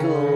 তো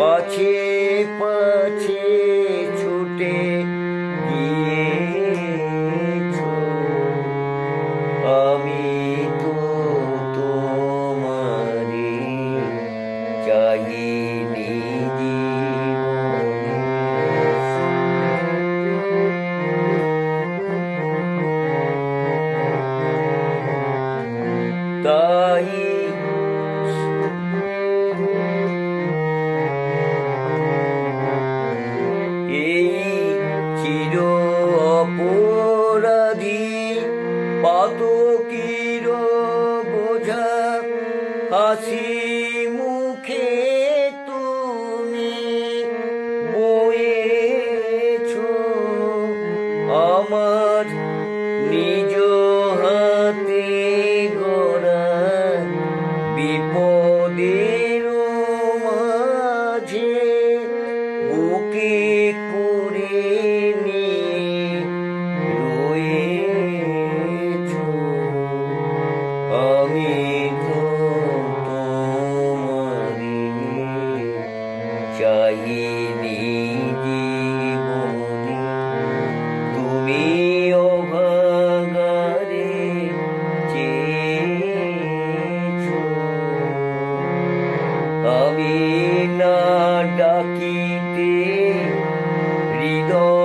পাছে পাছে ছুটে গিয়েছ। আমি তো তোমারি চাহিনি তাই ডাকিতে হৃদয়